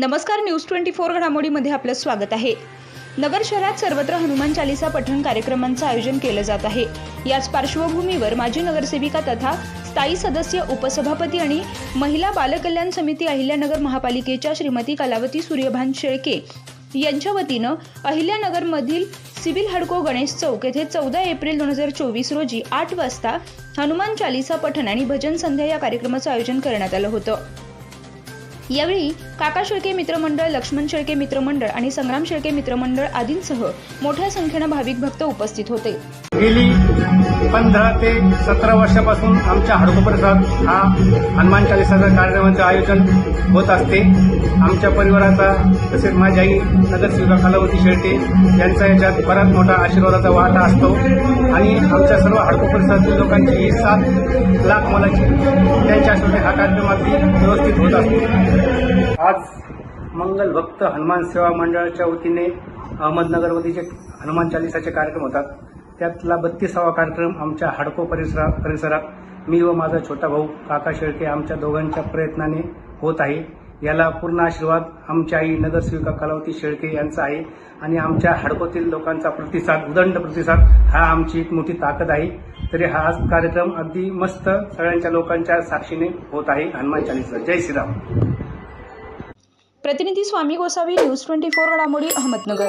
नमस्कार news twenty four घडामोडीमध्ये आपलं स्वागत आहे. नगर शहरात सर्वत्र हनुमान चालिसा पठण कार्यक्रमांचं आयोजन केलं जात आहे. याच पार्श्वभूमीवर माजी नगरसेविका तथा स्थायी सदस्य उपसभापती आणि महिला बालकल्याण समिती अहिल्यानगर महापालिकेच्या श्रीमती कलावती सूर्यभान शेळके यांच्या वतीनं अहिल्यानगरमधील सिव्हिल हडको गणेश चौक येथे चौदा एप्रिल दोन हजार चोवीस रोजी आठ वाजता हनुमान चालिसा पठण आणि भजन संध्या या कार्यक्रमाचं आयोजन करण्यात आलं होतं. यावेळी काका शेळके मित्रमंडळ लक्ष्मण शेळके मित्रमंडळ आणि संग्राम शेळके मित्रमंडळ आदींसह मोठ्या संख्येनं भाविक भक्त उपस्थित होते. गेली पंधरा ते सतरा वर्षापासून आमच्या हडकोप्रसाद हा हनुमान चालिसाचा कार्यक्रमाचं आयोजन होत असते. आमच्या परिवाराचा तसेच माझी आई नगरसेविका कलावती शेळटे यांचा याच्यात बराच मोठा आशीर्वादाचा वाटा असतो. आणि आमच्या सर्व हडको लोकांची ही सात लाख मोलाची त्यांच्या आशीर्वाद हा कार्यक्रम अगदी व्यवस्थित होत असतो. आज मंगल भक्त हनुमान सेवा मंडळाच्या वतीने अहमदनगरमध्ये जे हनुमान चालिसाचे कार्यक्रम होतात त्यातला बत्तीसावा कार्यक्रम आमच्या हडको परिसरा परिसरात मी व माझा छोटा भाऊ काका शेळके आमच्या दोघांच्या प्रयत्नाने होत आहे. याला पूर्ण आशीर्वाद आमच्या आई नगरसेविका कलावती शेळके यांचा आहे आणि आमच्या हडकोतील लोकांचा प्रतिसाद उदंड प्रतिसाद हा आमची एक मोठी ताकद आहे. तरी हा कार्यक्रम अगदी मस्त सगळ्यांच्या लोकांच्या साक्षीने होत आहे. हनुमान चालीसा. जय श्रीराम. प्रतिनिधी Swami Gosavi news twenty four घडामोडी अहमदनगर.